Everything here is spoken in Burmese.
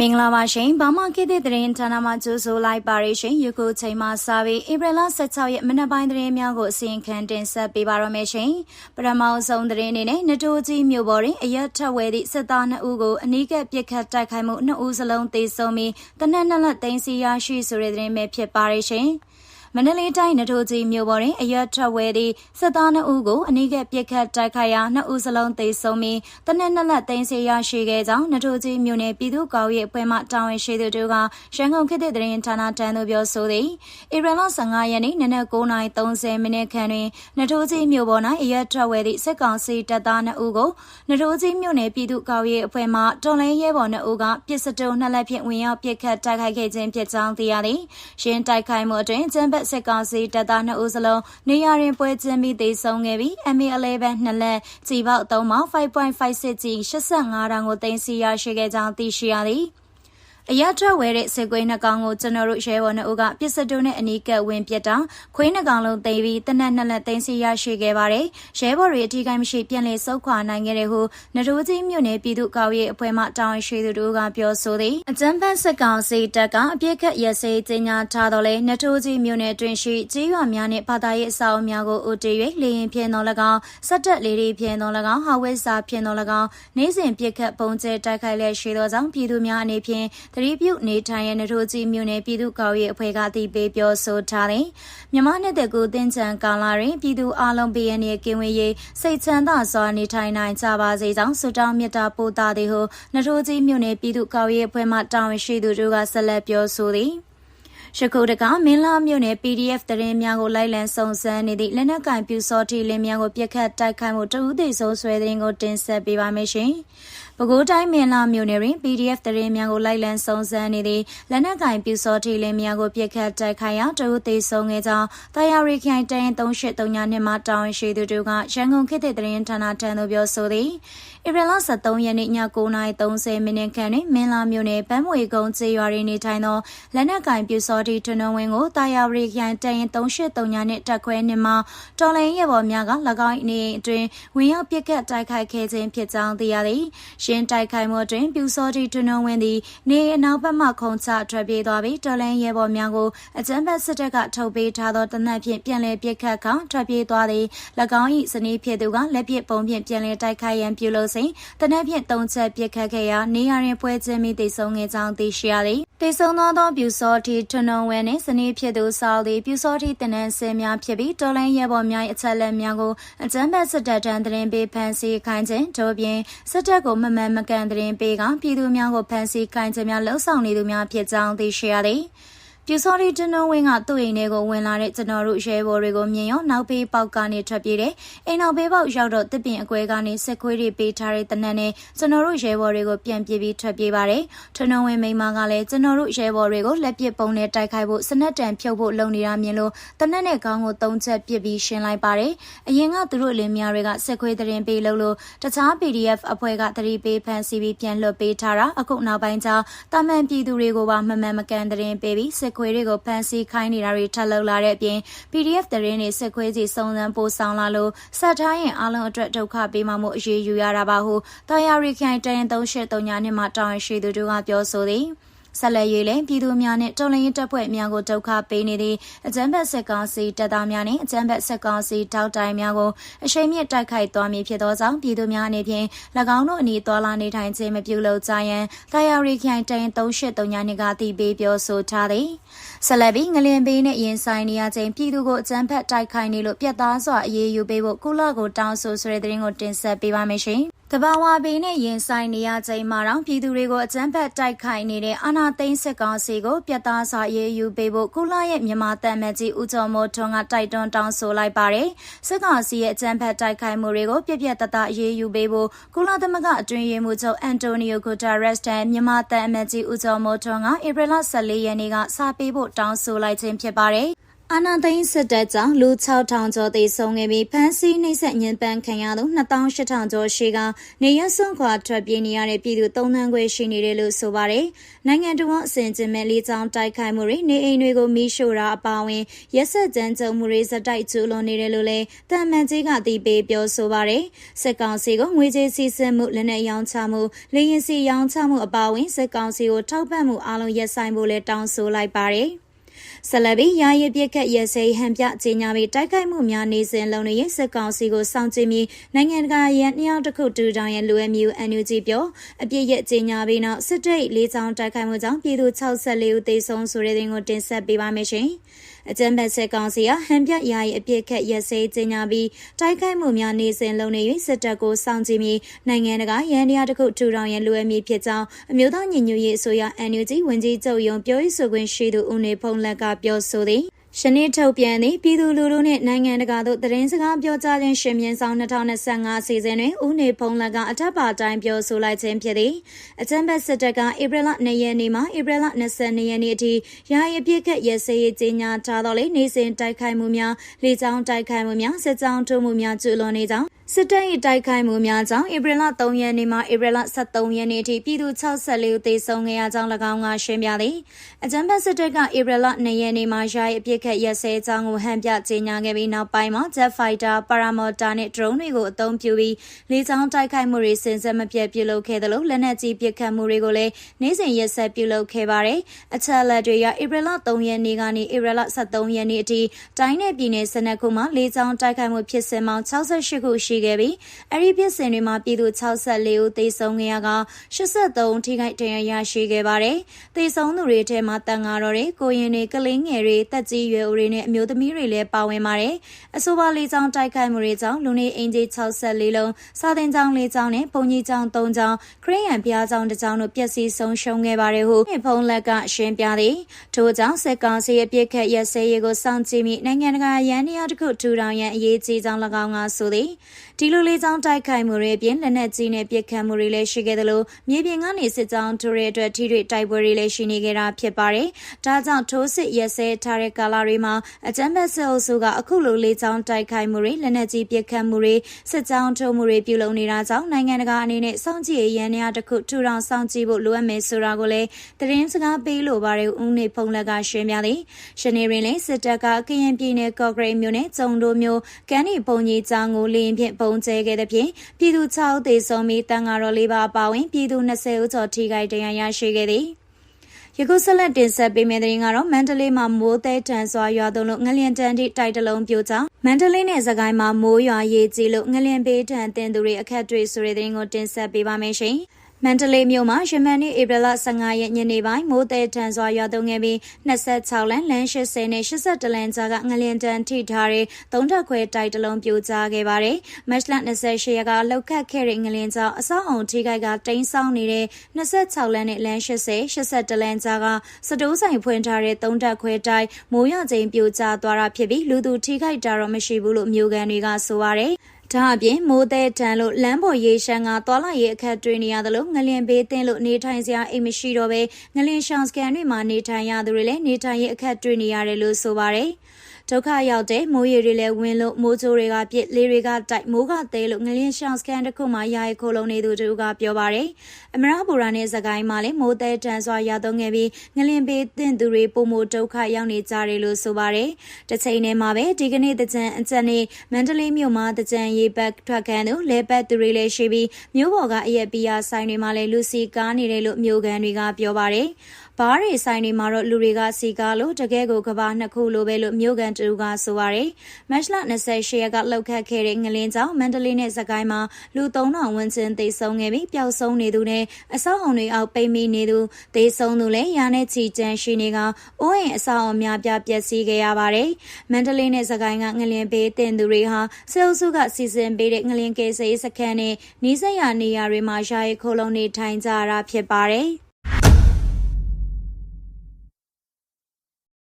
မင်္ဂလာပါရှင်ဘာမခေတ်တဲ့သတင်းဌာနမှကြိုဆိုလိုက်ပါရရှင်ယခုချိန်မှစပြီးဧပြီလ16ရက်မနက်ပိုင်းသတင်းများကိုအစီရင်ခံတင်ဆက်ပေးပါရမယ်ရှင်ပထမဆုံးသတင်းအနေနဲ့နတိုးကြီးမြို့ပေါ်တွင်အရက်ထက်ဝဲသည့်စစ်သား2ဦးကိုအနီးကပ်ပစ်ခတ်တိုက်ခိုက်မှု2ဦးစလုံးသေဆုံးပြီးတနက်နက်လက်သိမ်းစီရရှိဆိုတဲ့သတင်းပဲဖြစ်ပါရရှင် မန္တလေးတိုင်းနထိုးကြီးမြို့ပေါ်တွင်အရွက်ထွက်ဝဲသည့်စစ်သား2ဦးကိုအနီးကပ်ပစ်ခတ်တိုက်ခိုက်ရာ2ဦးစလုံးသေဆုံးပြီးတနက်နှစ်လက်သိမ်းဆီရရှိခဲ့ကြောင်းနထိုးကြီးမြို့နယ်ပြည်သူ့ကော်ရေးအဖွဲ့မှတာဝန်ရှိသူတို့ကရန်ကုန်ခေတ်သစ်သတင်းဌာနတန်းသို့ပြောဆိုသည်ဧပြီလ15ရက်နေ့နနက်9:30မိနစ်ခန့်တွင်နထိုးကြီးမြို့ပေါ်၌အရွက်ထွက်ဝဲသည့်စစ်ကောင်စီတပ်သား2ဦးကိုနထိုးကြီးမြို့နယ်ပြည်သူ့ကော်ရေးအဖွဲ့မှတော်လိုင်းရဲဘော်2ဦးကပစ်စတုံနှစ်လက်ဖြင့်ဝင်ရောက်ပစ်ခတ်တိုက်ခိုက်ခဲ့ခြင်းဖြစ်ကြောင်းသိရသည်။ရှင်းတိုက်ခိုက်မှုအတွင်းကျန်းဘက်စစ်ကောင်စီတပ်သား2ဦးစလုံးနေရာတွင်ပွဲကျင်းပြီးသေဆုံးခဲ့ပြီး MA11 နှစ်လက်ကြီးပေါက်3ပေါင်5.56ကြီး85တောင်ကိုတင်စီရရှိခဲ့ကြောင်းသိရှိရသည်။ အရထွက်ဝဲတဲ့စေကွေးနှကောင်ကိုကျွန်တော်တို့ရဲဘော်နှုတ်ကပစ္စတိုနဲ့အနီးကပ်ဝင်ပစ်တာခွေးနှကောင်လုံးသိမ်းပြီးတနက်နှစ်လက်သိမ်းစီရရှိခဲ့ပါတယ်ရဲဘော်တွေအထီးကိုင်းမရှိပြန်လည်ဆုတ်ခွာနိုင်ခဲ့တဲ့ဟုနတိုးကြီးမြို့နယ်ပြည်သူ့ကောက်ရေးအဖွဲ့မှတာဝန်ရှိသူတို့ကပြောဆိုသည်အကြမ်းဖက်စစ်ကောင်စီတပ်ကအပြစ်ခတ်ရစေးကြီးညာထားတော်လဲနတိုးကြီးမြို့နယ်တွင်ရှိကြီးရွာများနှင့်ဘာသာရေးအဆောက်အများကိုဦးတည်၍လေရင်ဖြင်းတော်၎င်းစက်တက်လေးတွေဖြင်းတော်၎င်းဟာဝဲစာဖြင်းတော်၎င်းနေ့စဉ်ပြစ်ခတ်ပုံကျဲတိုက်ခိုက်လျက်ရှိသောကြောင့်ပြည်သူများအနေဖြင့်သတိပြုနေထိုင်ရနထိုးကြီးမြို့နယ်ပြည်သူ့ကော်ရေးအဖွဲ့ကတည်ပေးပြောဆိုထားတယ်။မြမနှစ်သက်ကိုတင်းချံကာလာတွင်ပြည်သူအလုံးပေးရနေကင်းဝေးရေးစိတ်ချမ်းသာစွာနေထိုင်နိုင်ကြပါစေကြောင်းဆုတောင်းမေတ္တာပို့သသည်ဟုနထိုးကြီးမြို့နယ်ပြည်သူ့ကော်ရေးအဖွဲ့မှတာဝန်ရှိသူတို့ကဆက်လက်ပြောဆိုသည်။ရခုတကမင်းလာမြို့နယ် PDF တရင်များကိုလိုက်လံစုံစမ်းနေသည့်လက်နက်ကင်ပြူစောတီလင်းများကိုပြက်ခတ်တိုက်ခိုက်မှုတဦးသေးဆုံးဆွဲတဲ့ရင်ကိုတင်ဆက်ပေးပါမယ်ရှင်။ ပဲခူးတိုင်းမင်းလာမြို့နယ်တွင် PDF တရင်များကိုလိုက်လံစုံစမ်းနေသည့်လက်နက်ကင်ပြူစောတီလင်းများကိုပြက်ခတ်တိုက်ခိုက်ရာတဦးသေးဆုံးခဲ့ကြောင်းတာယာရီခိုင်တရင်3839ညနှစ်မှတာဝန်ရှိသူတို့ကရန်ကုန်ခေတ်သစ်တရင်ဌာနထံသို့ပြောဆိုသည်ဧပြီလ23ရက်နေ့ည9:30မိနစ်ခန့်တွင်မင်းလာမြို့နယ်ပန်းမွေကုန်းကျေးရွာတွင်နေထိုင်သောလက်နက်ကင်ပြူစောတီထွန်းဝင်းကိုတာယာရီခိုင်တရင်3839ညနှစ်တက်ခွဲနှစ်မှတော်လိုင်းရဲဘော်များက၎င်းနေအတွင်ဝင်ရောက်ပစ်ခတ်တိုက်ခိုက်ခဲ့ခြင်းဖြစ်ကြောင်းသိရသည်ရှင်းတိုက်ခိုက်မှုတွင်ပြူစောတိတွနုံဝင်းသည်နေအနောက်ဘက်မှခုံချထွက်ပြေးသွားပြီးတော်လန်ရဲဘော်များကိုအကြမ်းဖက်စစ်တပ်ကထုတ်ပေးထားသောတနက်ဖြင့်ပြန်လည်ပစ်ခတ်ခါထွက်ပြေးသွားသည်၎င်း၏ဇနီးဖြစ်သူကလက်ပစ်ပုံဖြင့်ပြန်လည်တိုက်ခိုက်ရန်ပြုလုပ်စဉ်တနက်ဖြင့်သုံးချက်ပစ်ခတ်ခဲ့ရာနေရာတွင်ပွဲချင်းမိတိဆုံးခဲ့ကြောင်းသိရှိရသည်တေဆုံသောသောပြူစောတိထွနုံဝဲနှင့်ဇနီးဖြစ်သူဆောက်သည်ပြူစောတိတနန်စင်များဖြစ်ပြီးတော်လန်ရဲဘော်များ၏အချက်လက်များကိုအကြမ်းဖက်စစ်တပ်ထံတရင်ပေးဖန်ဆီးခိုင်းခြင်းတို့ပြင်စစ်တပ်ကိုမမှန်မကန်တရင်ပေးကပြည်သူများကိုဖမ်းဆီးခိုင်းခြင်းများလှုံ့ဆော်နေသူများဖြစ်ကြောင်းသိရှိရသည်။ ပြူစော်ရီတနုံဝင်းကသူ့အိမ်ထဲကိုဝင်လာတဲ့ကျွန်တော်တို့ရဲဘော်တွေကိုမြင်ရောနောက်ဖေးပေါက်ကနေထွက်ပြေးတယ်။အိမ်နောက်ဖေးပေါက်ရောက်တော့တစ်ပင်အကွဲကနေစစ်ခွေးတွေပေးထားတဲ့တနက်နဲ့ကျွန်တော်တို့ရဲဘော်တွေကိုပြန်ပြေးပြီးထွက်ပြေးပါတယ်။တနုံဝင်းမိမကလည်းကျွန်တော်တို့ရဲဘော်တွေကိုလက်ပစ်ပုံနဲ့တိုက်ခိုက်ဖို့စနက်တန်ဖြုတ်ဖို့လုပ်နေတာမြင်လို့တနက်နဲ့ခေါင်းကိုသုံးချက်ပစ်ပြီးရှင်းလိုက်ပါတယ်။အရင်ကသူတို့လင်းများတွေကစစ်ခွေးတရင်ပေးလို့လို့တခြား PDF အဖွဲ့ကတတိပေးဖန်စီပြီးပြန်လွှတ်ပေးထားတာအခုနောက်ပိုင်းကျတာမန်ပြည်သူတွေကိုပါမမှန်မကန်တရင်ပေးပြီးစစ်ခွေးတွေကိုဖမ်းဆီးခိုင်းနေတာတွေထပ်လုပ်လာတဲ့အပြင် PDF သတင်းတွေစစ်ခွေးစီစုံစမ်းပို့ဆောင်လာလို့စက်ထားရင်အားလုံးအတွက်ဒုက္ခပေးမှမှုအရေးယူရတာပါဟုတာယာရီခိုင်တရင်383ညနှစ်မှာတာဝန်ရှိသူတို့ကပြောဆိုသည် ဆက်လက်၍လည်းပြည်သူများနှင့်တော်လှန်ရေးတပ်ဖွဲ့များကိုဒုက္ခပေးနေသည့်အကြမ်းဖက်စစ်ကောင်စီတပ်သားများနှင့်အကြမ်းဖက်စစ်ကောင်စီတောက်တိုင်များကိုအရှိန်မြင့်တိုက်ခိုက်သွားမည်ဖြစ်သောကြောင့်ပြည်သူများအနေဖြင့်၎င်းတို့အနီးတော်လာနေထိုင်ခြင်းမပြုလုပ်ကြရန်တာယာရီခိုင်တရင်383ညနှစ်ကတည်ပြီးပြောဆိုထားသည်ဆက်လက်ပြီးငလင်ပေးနဲ့ရင်ဆိုင်နေရခြင်းပြည်သူကိုအကြမ်းဖက်တိုက်ခိုက်နေလို့ပြတ်သားစွာအရေးယူပေးဖို့ကုလကိုတောင်းဆိုဆိုတဲ့သတင်းကိုတင်ဆက်ပေးပါမယ်ရှင် တဘာဝဘေးနဲ့ရင်ဆိုင်နေရချိန်မှာတော့ပြည်သူတွေကိုအကြမ်းဖက်တိုက်ခိုက်နေတဲ့အာဏာသိမ်းစစ်ကောင်စီကိုပြတ်သားစွာရေးယူပေးဖို့ကုလရဲ့မြန်မာတန်မကြီးဦးကျော်မိုးထွန်းကတိုက်တွန်းတောင်းဆိုလိုက်ပါတယ်။စစ်ကောင်စီရဲ့အကြမ်းဖက်တိုက်ခိုက်မှုတွေကိုပြက်ပြက်တသားရေးယူပေးဖို့ကုလသမဂ္ဂအတွင်းရေးမှူးချုပ်အန်တိုနီယိုဂူတာရက်စ်တန်မြန်မာတန်မကြီးဦးကျော်မိုးထွန်းကဧပြီလ14ရက်နေ့ကစာပေးဖို့တောင်းဆိုလိုက်ခြင်းဖြစ်ပါတယ်။ အာနာသိန်းစစ်တပ်ကြောင့်လူ6000ကျော်သေဆုံးခဲ့ပြီးဖမ်းဆီးနှိပ်စက်ညှဉ်းပန်းခံရသူ2800ကျော်ရှိကနေရစွန့်ခွာထွက်ပြေးနေရတဲ့ပြည်သူ3သန်းခွဲရှိနေတယ်လို့ဆိုပါတယ်။နိုင်ငံတော်အစဉ်ကျင်းမဲ့လေးချောင်းတိုက်ခိုက်မှုတွေနေအိမ်တွေကိုမီးရှို့တာအပါအဝင်ရက်ဆက်ကြမ်းကြုတ်မှုတွေစတိုက်ကျူးလွန်နေတယ်လို့လည်းတမန်ကြီးကတည်ပေးပြောဆိုပါတယ်။စစ်ကောင်စီကငွေကြေးစီးဆင်းမှုလက်နက်ရောင်းချမှုလေရင်စီရောင်းချမှုအပါအဝင်စစ်ကောင်စီကိုထောက်ပံ့မှုအလုံးရပ်ဆိုင်ဖို့လည်းတောင်းဆိုလိုက်ပါတယ်။ ဆလဘီယာယီပြစ်ခတ်ရစေဟန်ပြကြေညာပြီးတိုက်ခိုက်မှုများနေစဉ်လုံးရဲ့စစ်ကောင်စီကိုစောင့်ကြည့်ပြီးနိုင်ငံတကာရန်မြောက်တစ်ခုတူတောင်ရဲ့လူအမျိုး NUG ပြောအပြစ်ရကြေညာပြီးနောက်စစ်တပ်လေးချောင်းတိုက်ခိုက်မှုကြောင့်ပြည်သူ64ဦးသေဆုံးဆိုတဲ့တင်ကိုတင်ဆက်ပေးပါမယ်ရှင်။ အကြံဖက်စစ်ကောင်စီကဟန်ပြယာယီအပြစ်ခတ်ရစေကြေညာပြီးတိုက်ခိုက်မှုများနေစဉ်လုံးနေ၍စစ်တပ်ကိုစောင့်ကြည့်ပြီးနိုင်ငံတကာရန်တရားတစ်ခုထူထောင်ရန်လိုအပ်မည်ဖြစ်ကြောင်းအမျိုးသားညီညွတ်ရေးအစိုးရ NUG ဝန်ကြီးချုပ်ယုံပြောရေးဆိုခွင့်ရှိသူဦးနေဖုံးလက်ကပြောဆိုသည် ရှနေ့ထုတ်ပြန်သည့်ပြည်သူလူထုနှင့်နိုင်ငံတကာတို့သတင်းစကားပြောကြားခြင်းရှင်မြန်ဆောင်2025အစီအစဉ်တွင်ဦးနေဖုံးလက်ကအထက်ပါတိုင်းပြောဆိုလိုက်ခြင်းဖြစ်သည်အကြံဘက်စစ်တပ်ကဧပြီလ2ရက်နေ့မှဧပြီလ22ရက်နေ့အထိယာယီပြစ်ခတ်ရစရေးကြီးညာထားတော်လေနေစဉ်တိုက်ခိုက်မှုများလေကြောင်းတိုက်ခိုက်မှုများစစ်ကြောင်းထိုးမှုများကျူးလွန်နေကြောင်း စစ်တပ်၏တိုက်ခိုက်မှုများကြောင့်ဧပြီလ3ရက်နေ့မှဧပြီလ23ရက်နေ့ထိပြည်သူ64ဦးသေဆုံးခဲ့ရကြောင်း၎င်းကရှင်းပြသည်အကြံဖတ်စစ်တပ်ကဧပြီလ2ရက်နေ့မှာယာယီအပြစ်ခတ်ရက်စဲကြောင်းကိုဟန်ပြကြေညာခဲ့ပြီးနောက်ပိုင်းမှာ Jet Fighter, Paramotor နဲ့ drone တွေကိုအသုံးပြုပြီးလေကြောင်းတိုက်ခိုက်မှုတွေစင်ဆက်မပြတ်ပြုလုပ်ခဲ့တယ်လို့လက်နက်ကြီးပစ်ခတ်မှုတွေကိုလည်းနေ့စဉ်ရက်ဆက်ပြုလုပ်ခဲ့ပါတယ်အချက်အလက်တွေရဧပြီလ3ရက်နေ့ကနေဧပြီလ23ရက်နေ့အထိတိုင်းနယ်ပြည်နယ်စနက်ခုမှာလေကြောင်းတိုက်ခိုက်မှုဖြစ်စဉ်ပေါင်း68ခုရှိခဲ့ပြီးအဲ့ဒီဖြစ်စဉ်တွေမှာပြည်သူ64ဦးသေဆုံးခဲ့ရက83ထိခိုက်ဒဏ်ရာရရှိခဲ့ပါတယ်။သေဆုံးသူတွေထဲမှာတန်ဃာတော်တွေကိုရင်တွေကလင်းငယ်တွေတက်ကြီးရွယ်ဦးတွေနဲ့အမျိုးသမီးတွေလည်းပါဝင်ပါတယ်။အဆိုပါလေးချောင်းတိုက်ခိုက်မှုတွေကြောင့်လူနေအင်ဂျီ64လုံးစာသင်ကျောင်း၄ကျောင်းနဲ့ဘုံကြီးကျောင်း၃ကျောင်းခရစ်ယာန်ဘုရားကျောင်းတစ်ကျောင်းတို့ပျက်စီးဆုံးရှုံးခဲ့ပါတယ်ဟုဖုံးလက်ကရှင်းပြသည်။ထို့ကြောင့်စစ်ကောင်စီရဲ့ပြစ်ခတ်ရက်စဲရေးကိုစောင့်ကြည့်မိနိုင်ငံတကာရန်တရားတစ်ခုထူထောင်ရန်အရေးကြီးကြောင်း၎င်းကဆိုသည်။ ဒီလိုလေးကြောင်းတိုက်ခိုက်မှုတွေအပြင်လက်နက်ကြီးနဲ့ပစ်ခတ်မှုတွေလည်းရှိခဲ့တယ်လို့မြေပြင်ကနေစစ်ကြောင်းထိုးတဲ့အတွက်ထိတွေ့တိုက်ပွဲတွေလည်းရှိနေကြတာဖြစ်ပါတယ်။ဒါကြောင့်ထိုးစစ်ရက်စဲထားတဲ့ကာလတွေမှာအကြမ်းဖက်စစ်အုပ်စုကအခုလိုလေးကြောင်းတိုက်ခိုက်မှုတွေလက်နက်ကြီးပစ်ခတ်မှုတွေစစ်ကြောင်းထိုးမှုတွေပြုလုပ်နေတာကြောင့်နိုင်ငံတကာအနေနဲ့စောင့်ကြည့်ရန်ရာတစ်ခုထူထောင်စောင့်ကြည့်ဖို့လိုအပ်မယ်ဆိုတာကိုလည်းသတင်းစကားပေးလိုပါတယ်ဦးနေဖုံးလက်ကရှင်းပြသည်။ရှနေရင်လည်းစစ်တပ်ကကရင်ပြည်နယ်ကော့ဂရိတ်မြို့နယ်ကျုံတို့မြို့ကမ်းနီပုံကြီးကျောင်းကိုလေရင်ဖြင့်ပုံကျဲခဲ့တဲ့ဖြင့်ပြည်သူ6သေဆုံးပြီးတန်ဃာတော်၄ပါးပါဝင်ပြည်သူ20ဦးကျော်ထိခိုက်ဒဏ်ရာရရှိခဲ့သည်ယခုဆက်လက်တင်ဆက်ပေးမယ့်သတင်းကတော့မန္တလေးမှာမိုးသေးတန်စွာရွာသွန်းလို့ငလျင်တန်တိတိုက်တလုံးပြိုကျမန္တလေးနဲ့စကိုင်းမှာမိုးရွာရေးကြီးလို့ငလျင်ပေးတန်တင်သူတွေအခက်တွေ့ဆိုတဲ့သတင်းကိုတင်ဆက်ပေးပါမယ်ရှင်။ မန္တလေးမြို့မှာရမန်နေ့ဧပြီလ15ရက်ညနေပိုင်းမိုးတဲထန်စွာရွာသွန်းခဲ့ပြီး26လမ်းလမ်း80နဲ့82လမ်းကြားကငလျင်တန်ထိထားတဲ့သုံးထပ်ခွဲတိုက်တလုံးပြိုကျခဲ့ပါတယ်။မတ်လ28ရက်ကလောက်ခတ်ခဲ့တဲ့ငလျင်ကြောင့်အဆောက်အုံထိခိုက်ကတိမ်းဆောင်းနေတဲ့26လမ်းနဲ့လမ်း80 82လမ်းကြားကစတိုးဆိုင်ဖွင့်ထားတဲ့သုံးထပ်ခွဲတိုက်မိုးရွာချိန်ပြိုကျသွားတာဖြစ်ပြီးလူသူထိခိုက်တာတော့မရှိဘူးလို့မြို့ကန်တွေကဆိုပါတယ်။ ဒါအပြင်မိုးသည်တန်လို့လမ်းပေါ်ရေရှမ်းကသွာလာရေးအခက်တွေ့နေရတယ်လို့ငလင်ဘေးတင်းလို့နေထိုင်စရာအိမ်မရှိတော့ပဲငလင်ရှောင်းစကန်တွေမှာနေထိုင်ရသူတွေလည်းနေထိုင်ရေးအခက်တွေ့နေရတယ်လို့ဆိုပါတယ်။ ဒုက္ခရောက်တဲ့မိုးရေတွေလည်းဝင်လို့မိုးကြိုးတွေကပြစ်လေးတွေကတိုက်မိုးကသေးလို့ငလင်းရှောင်းစကန်တစ်ခုမှယာရီခိုးလုံးနေသူတို့ကပြောပါတယ်အမရပူရာနဲ့စကိုင်းမှာလည်းမိုးသေးတန်စွာရသုံးခဲ့ပြီးငလင်းပေးတင်သူတွေပုံမိုဒုက္ခရောက်နေကြတယ်လို့ဆိုပါတယ်တစ်ချိန်တည်းမှာပဲဒီကနေ့တကြံအကြံနေမန္တလေးမြို့မှာတကြံရေးဘက်ထွက်ခံသူလဲပတ်သူတွေလည်းရှိပြီးမြို့ပေါ်ကအရက်ပီယာဆိုင်တွေမှာလည်းလူစီကားနေတယ်လို့မြို့ကန်တွေကပြောပါတယ် ဘားရီဆိုင်တွေမှာတော့လူတွေကစီကားလို့တကယ်ကိုကဘာနှစ်ခုလိုပဲလို့မြို့ကန်တူကဆိုပါရယ်မတ်လ28ရက်ကလှုပ်ခတ်ခဲ့တဲ့ငလင်းကြောင့်မန္တလေးနဲ့စကိုင်းမှာလူ3000ဝန်းကျင်သေဆုံးခဲ့ပြီးပျောက်ဆုံးနေသူနဲ့အဆောက်အုံတွေအောက်ပိတ်မိနေသူသေဆုံးသူလည်းရာနဲ့ချီကျန်ရှိနေကအိုးအိမ်အဆောက်အုံများပြပျက်စီးခဲ့ရပါတယ်မန္တလေးနဲ့စကိုင်းကငလင်းပေးတင်သူတွေဟာဆဲအုပ်စုကစီစဉ်ပေးတဲ့ငလင်းကယ်ဆယ်စခန်းနဲ့နီးစပ်ရာနေရာတွေမှာယာယီခိုးလုံးနေထိုင်ကြတာဖြစ်ပါတယ်